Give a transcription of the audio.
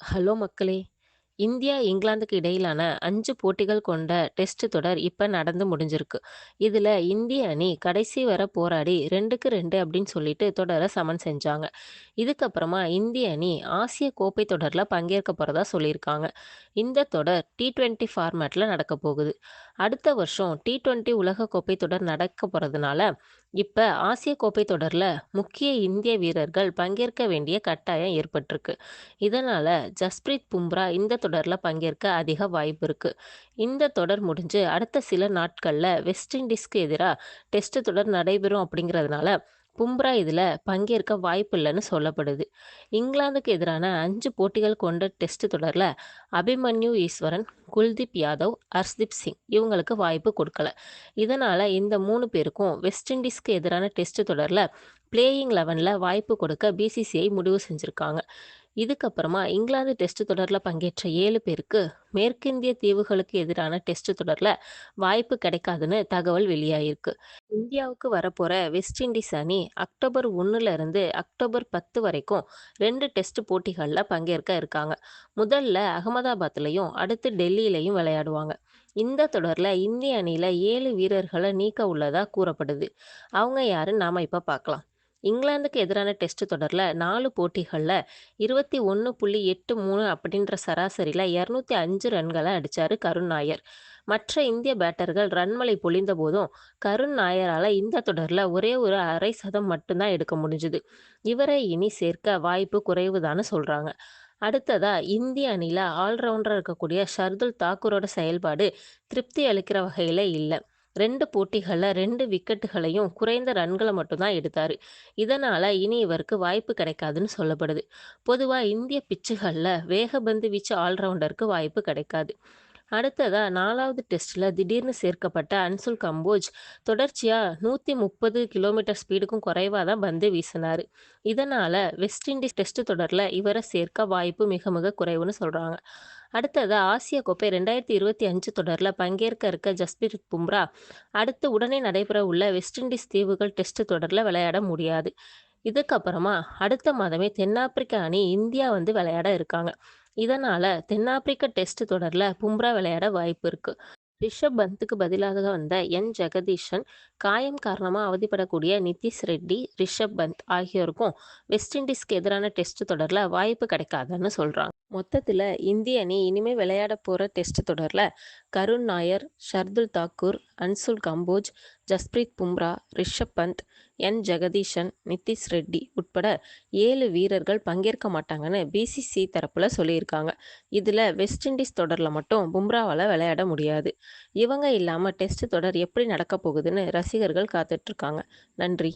Hello மக்களே! India, இங்கிலாந்துக்கு இடையிலான அஞ்சு போட்டிகள் கொண்ட டெஸ்ட் தொடர் இப்போ நடந்து முடிஞ்சிருக்கு. இதில் இந்திய அணி கடைசி வர போராடி 2க்கு 2 அப்படின்னு சொல்லிட்டு தொடரை சமன் செஞ்சாங்க. இதுக்கப்புறமா இந்திய அணி ஆசிய கோப்பை தொடரில் பங்கேற்க போகிறதா சொல்லியிருக்காங்க. இந்த தொடர் டி டுவெண்ட்டி ஃபார்மேட்டில் நடக்க போகுது. அடுத்த வருஷம் டி20 உலகக்கோப்பை தொடர் நடக்க போகிறதுனால இப்போ ஆசிய கோப்பை தொடரில் முக்கிய இந்திய வீரர்கள் பங்கேற்க வேண்டிய கட்டாயம் ஏற்பட்டிருக்கு. இதனால் ஜஸ்பிரீத் பும்ரா இந்த தொடரில் பங்கேற்க அதிக வாய்ப்பு இருக்குது இந்த தொடர் முடிஞ்சு அடுத்த சில நாட்களில் வெஸ்ட் இண்டீஸ்க்கு எதிராக டெஸ்ட் தொடர் நடைபெறும் அப்படிங்கிறதுனால, பும்ரா இதில் பங்கேற்க வாய்ப்பில்லன்னு சொல்லப்படுது. இங்கிலாந்துக்கு எதிரான அஞ்சு போட்டிகள் கொண்ட டெஸ்ட் தொடரில் அபிமன்யு ஈஸ்வரன், குல்தீப் யாதவ், ஹர்ஷ்தீப் சிங் இவங்களுக்கு வாய்ப்பு கொடுக்கல. இதனால இந்த மூணு பேருக்கும் வெஸ்ட் இண்டீஸ்க்கு எதிரான டெஸ்ட் தொடரில் பிளேயிங் லெவனில் வாய்ப்பு கொடுக்க பிசிசிஐ முடிவு செஞ்சுருக்காங்க இதுக்கப்புறமா இங்கிலாந்து டெஸ்ட் தொடரில் பங்கேற்ற ஏழு பேருக்கு மேற்கிந்திய தீவுகளுக்கு எதிரான டெஸ்ட் தொடரில் வாய்ப்பு கிடைக்காதுன்னு தகவல் வெளியாயிருக்கு. இந்தியாவுக்கு வரப்போகிற வெஸ்ட் இண்டீஸ் அணி அக்டோபர் 1ல இருந்து அக்டோபர் 10 வரைக்கும் ரெண்டு டெஸ்ட் போட்டிகளில் பங்கேற்க இருக்காங்க. முதல்ல அகமதாபாத்லையும் அடுத்து டெல்லியிலையும் விளையாடுவாங்க. இந்த தொடரில் இந்திய அணியில் ஏழு வீரர்களை நீக்க உள்ளதாக கூறப்படுது. அவங்க யாருன்னு நாம் இப்போ பார்க்கலாம். இங்கிலாந்துக்கு எதிரான டெஸ்ட் தொடர்ல 4 போட்டிகள்ல 21.83 அப்படின்ற சராசரியில் இரநூத்தி அஞ்சு ரன்களை அடித்தார் கருண் நாயர். மற்ற இந்திய பேட்டர்கள் ரன்மலை பொழிந்த போதும், கருண் நாயரால் இந்த தொடரில் ஒரே ஒரு அரை சதம் மட்டும்தான் எடுக்க முடிஞ்சுது. இவரை இனி சேர்க்க வாய்ப்பு குறைவுதான்னு சொல்கிறாங்க அடுத்ததா இந்திய அணியில் ஆல்ரவுண்டராக இருக்கக்கூடிய ஷர்துல் தாக்கூரோட செயல்பாடு திருப்தி அளிக்கிற வகையில் இல்லை. ரெண்டு போட்டிகளில் ரெண்டு விக்கெட்டுகளையும் குறைந்த ரன்களை மட்டும்தான் எடுத்தார் இதனால் இனி இவருக்கு வாய்ப்பு கிடைக்காதுன்னு சொல்லப்படுது. பொதுவாக இந்திய பிச்சுகளில் வேகபந்து வீச்சு ஆல்ரவுண்டருக்கு வாய்ப்பு கிடைக்காது. அடுத்ததா நாலாவது டெஸ்ட்ல திடீர்னு சேர்க்கப்பட்ட அன்சுல் கம்போஜ் தொடர்ச்சியா 130 கிலோமீட்டர் ஸ்பீடுக்கும் குறைவா தான் பந்து வீசினாரு. இதனால வெஸ்ட் இண்டீஸ் டெஸ்ட் தொடர்ல இவரை சேர்க்க வாய்ப்பு மிக மிக குறைவுன்னு சொல்றாங்க. அடுத்ததாக ஆசிய கோப்பை ரெண்டாயிரத்து இருபத்தி அஞ்சு தொடரில் பங்கேற்க இருக்க ஜஸ்பிரித் பும்ரா, அடுத்து உடனே நடைபெற உள்ள வெஸ்ட் இண்டீஸ் தீவுகள் டெஸ்ட் தொடரில் விளையாட முடியாது. இதுக்கப்புறமா அடுத்த மாதமே தென்னாப்பிரிக்க அணி இந்தியா வந்து விளையாட இருக்காங்க. இதனால தென்னாப்பிரிக்க டெஸ்ட் தொடர்ல பும்ரா விளையாட வாய்ப்பு இருக்கு. ரிஷப் பந்துக்கு பதிலாக வந்த என். ஜெகதீஷன் காயம் காரணமாக அவதிப்படக்கூடிய நிதிஷ் ரெட்டி, ரிஷப் பந்த் ஆகியோருக்கும் வெஸ்ட் இண்டீஸ்க்கு எதிரான டெஸ்ட் தொடரில் வாய்ப்பு கிடைக்காதுன்னு சொல்கிறாங்க மொத்தத்தில் இந்திய அணி இனிமே விளையாட போகிற டெஸ்ட் தொடரில் கருண் நாயர், ஷர்துல் தாக்கூர், அன்சுல் கம்போஜ், ஜஸ்பிரீத் பும்ரா, ரிஷப் பந்த், என். ஜெகதீஷன் நிதிஷ் ரெட்டி உட்பட ஏழு வீரர்கள் பங்கேற்க மாட்டாங்கன்னு பிசிசி தரப்பில் சொல்லியிருக்காங்க. இதில் வெஸ்ட் இண்டீஸ் தொடரில் மட்டும் பும்ராவால் விளையாட முடியாது. இவங்க இல்லாமல் டெஸ்ட் தொடர் எப்படி நடக்க போகுதுன்னு ரசிகர்கள் காத்துட்ருக்காங்க நன்றி.